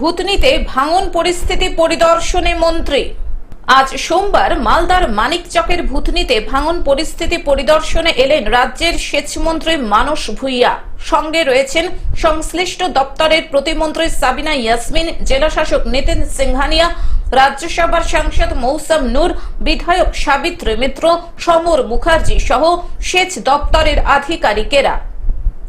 ভূতনিতে ভাঙন পরিস্থিতি পরিদর্শনে মন্ত্রী। আজ সোমবার মালদার মানিকচকের ভূতনিতে ভাঙন পরিস্থিতি পরিদর্শনে এলেন রাজ্যের সেচমন্ত্রী মানস ভুইয়া। সঙ্গে রয়েছেন সংশ্লিষ্ট দপ্তরের প্রতিমন্ত্রী সাবিনা ইয়াসমিন, জেলাশাসক নিতিন সিংহানিয়া, রাজ্যসভার সাংসদ মৌসম নূর, বিধায়ক সাবিত্রী মিত্র, সমর মুখার্জি সহ সেচ দপ্তরের আধিকারিকেরা।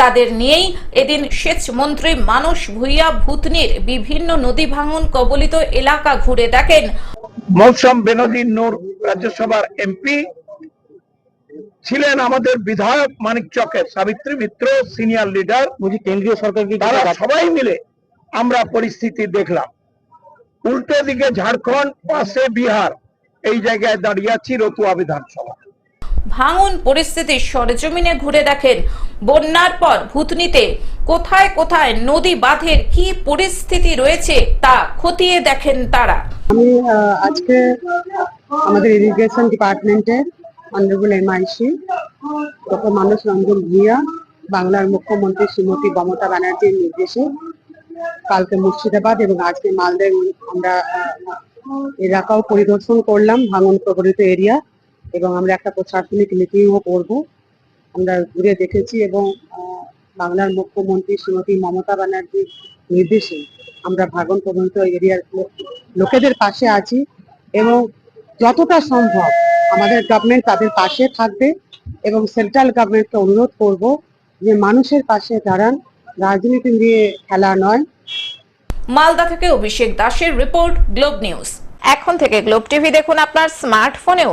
তাদের নিয়েই এদিন সেচ মন্ত্রী মানস ভুইয়া ভূতনির বিভিন্ন নদী ভাঙন কবলিত এলাকা ঘুরে দেখেন। মৌসম বেনজির নূর রাজ্যসভার এমপি ছিলেন আমাদের বিধায়ক মানিক চকের সাবিত্রী মিত্র সিনিয়র লিডার। কেন্দ্রীয় সরকারকে তারা সবাই মিলে আমরা পরিস্থিতি দেখলাম। উল্টো দিকে ঝাড়খণ্ড পাশে বিহার এই জায়গায় দাঁড়িয়ে আছি রতুয়া বিধানসভা। ভাঙন পরিস্থিতি সরেজমিনে ঘুরে দেখেন। বন্যার পর ভূতনিতে কোথায় কোথায় নদী বাঁধের কি পরিস্থিতি রয়েছে তা খতিয়ে দেখেন তারা। আমি আজকে আমাদের ইরিগেশন ডিপার্টমেন্টের honourable MIC doctor Manas Ranjan Bhuiyan, বাংলার মুখ্যমন্ত্রী শ্রীমতী মমতা ব্যানার্জির নির্দেশে কালকে মুর্শিদাবাদ এবং আজকে মালদায় আমরা এলাকাও পরিদর্শন করলাম ভাঙন প্রবলিত এরিয়া এবং আমরা একটা প্রশাসনিক মিটিংও করব। আমরা ঘুরে দেখেছি এবং বাংলার মুখ্যমন্ত্রী শ্রীমতী মমতা ব্যানার্জির নির্দেশে আমরা ভাগন প্রবলিত এরিয়ার লোকেদের পাশে আছি এবং যতটা সম্ভব আমাদের গভর্নমেন্ট তাদের পাশে থাকবে এবং সেন্ট্রাল গভর্নমেন্টকে অনুরোধ করব যে মানুষের পাশে দাঁড়ান, রাজনীতি দিয়ে খেলা নয়। মালদা থেকে অভিষেক দাসের রিপোর্ট গ্লোব নিউজ। এখন থেকে গ্লোব টিভি দেখুন আপনার স্মার্টফোনেও।